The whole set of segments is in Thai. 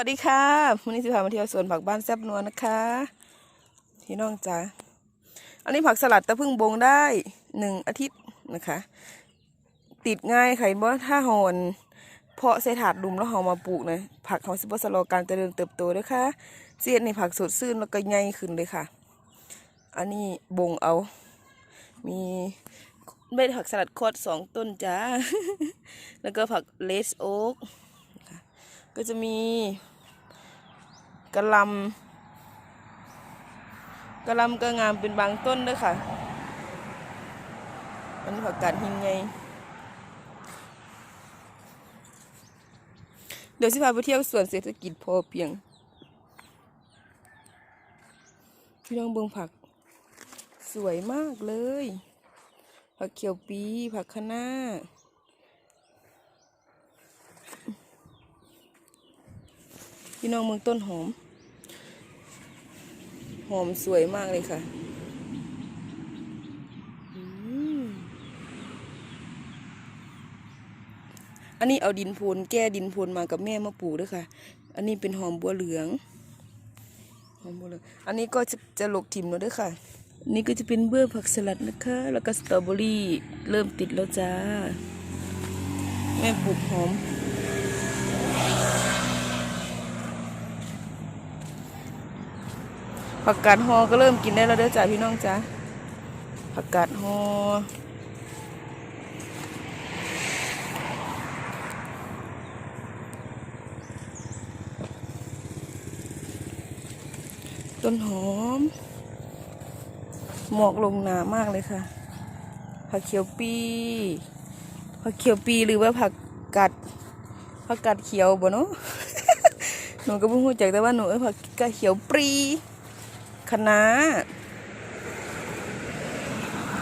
วัสดีค่ะวันนี้สิพามาเที่ยวสวนผักบ้านแซบนัวนะคะพี่น้องจ๋าอันนี้ผักสลัดตะพึ่งบงได้หนึ่งอาทิตย์นะคะ ติดง่ายไข่บ่ถ้าหอนเพาะใส่ถาดดุมแล้วเฮามาปลูกนะผักเขาสิบสะลการเจริญเติบโตด้วยค่ะเสียดในผักสดซื่นแล้วก็ใหญ่ขึ้นเลยค่ะ อันนี้บงเอา มีเม็ดผักสลัดคอดสองต้นจ้าแล้วก็ผักเลสโอ๊ก ก็จะมีกระลำกระลำก็งามเป็นบางต้นด้วยค่ะอันนี้ผักกาดหินไงเดี๋ยวสิพาไปเที่ยวสวนเศรษฐกิจพอเพียง พี่น้องเบิ่งผัก สวยมากเลย ผักเขียวปี ผักคะน้า พี่น้องเมืองต้นหอม หอมสวยมากเลยค่ะอันนี้เอาดินโพนแก้ดินโพนมากับแม่มาปลูกด้วยค่ะ อันนี้เป็นหอมบัวเหลืองหอมบัวเหลือง อันนี้ก็จะจะหลกถิ่มแล้วด้วยค่ะนี่ก็จะเป็นเบื้อผักสลัดนะคะ แล้วก็สตรอเบอรี่เริ่มติดแล้วจ้า แม่ปลูกหอม ผักกาดฮอก็เริ่มกินได้แล้วเด้อจ้าพี่น้องจ้าผักกาดฮอต้นหอม หมอกลงหนามากเลยค่ะ ผักเขียวปี ผักเขียวปีหรือว่าผักกัด ผักกัดเขียวบ่เนาะ หนูก็เพิ่งรู้จักแต่ว่าหนูเอ้ยผักกาดเขียวปรี คะน้า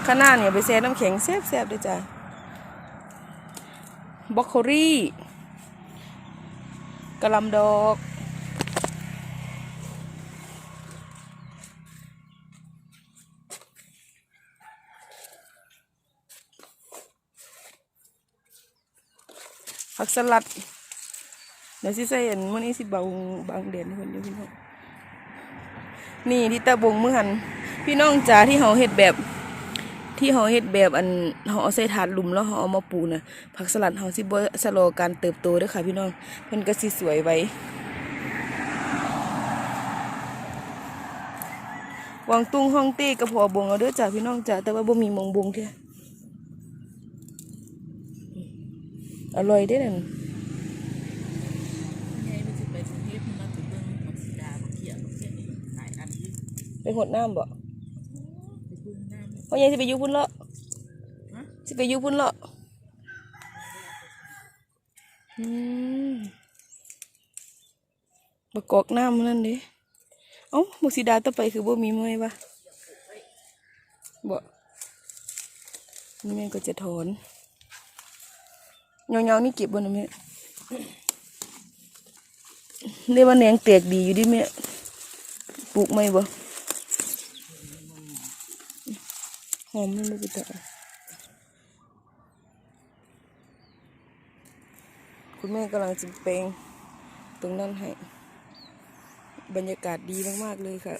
คะน้าเนี่ยไปแช่น้ำแข็งแซ่บๆด้วยจ้ะบล็อกโคลี่กะหลำดอกผักสลัดเดี๋ยวสิใส่อันมื้อนี้สิบางบางเด่นให้เพิ่นอยู่พี่น้อง นี่ที่ตะบงมือหัน พี่น้องจ๋าที่เขาเฮ็ดแบบ ที่เขาเฮ็ดแบบอันเขาเอาใส่ถาดหลุมแล้วเขาเอามาปูนะผักสลัดเขาสิบสะลการเติบโตด้อค่ะ พี่น้องเพิ่นก็สิสวยไว้วางตุ้งห้องเต้กระพอบงเอาเด้อจ้าพี่น้องจ๋าแต่ว่าบ่มีมงบงเท่าอร่อยเด้อนั่น ยายมันสิไปกรุงเทพมันมาถึงเบิ่งบักสีดาบักเขียบักเขียนี่หลายอันอยู่ ไปหดน้ำบ่ไปเบิ่งน้ำพ่อใหญ่สิไปอยู่พุ่นเลาะฮะสิไปอยู่พุ่นเลาะอืมบกกอกน้ำมันนั่นเด้เอ้ามุกสีดาต่อไปคือบ่มีเมื่อยวะบ่นี่แม่ก็จะถอนเงาๆนี่เก็บบ่นะแม่เรียกว่าแหนงแตกดีอยู่ดิแม่ปลูกไหมบ่หอ มเลยจ้ะคุณแม่กำลังจะเปลงตรงนั้นให้ บรรยากาศดีมาก ๆ เลยค่ะ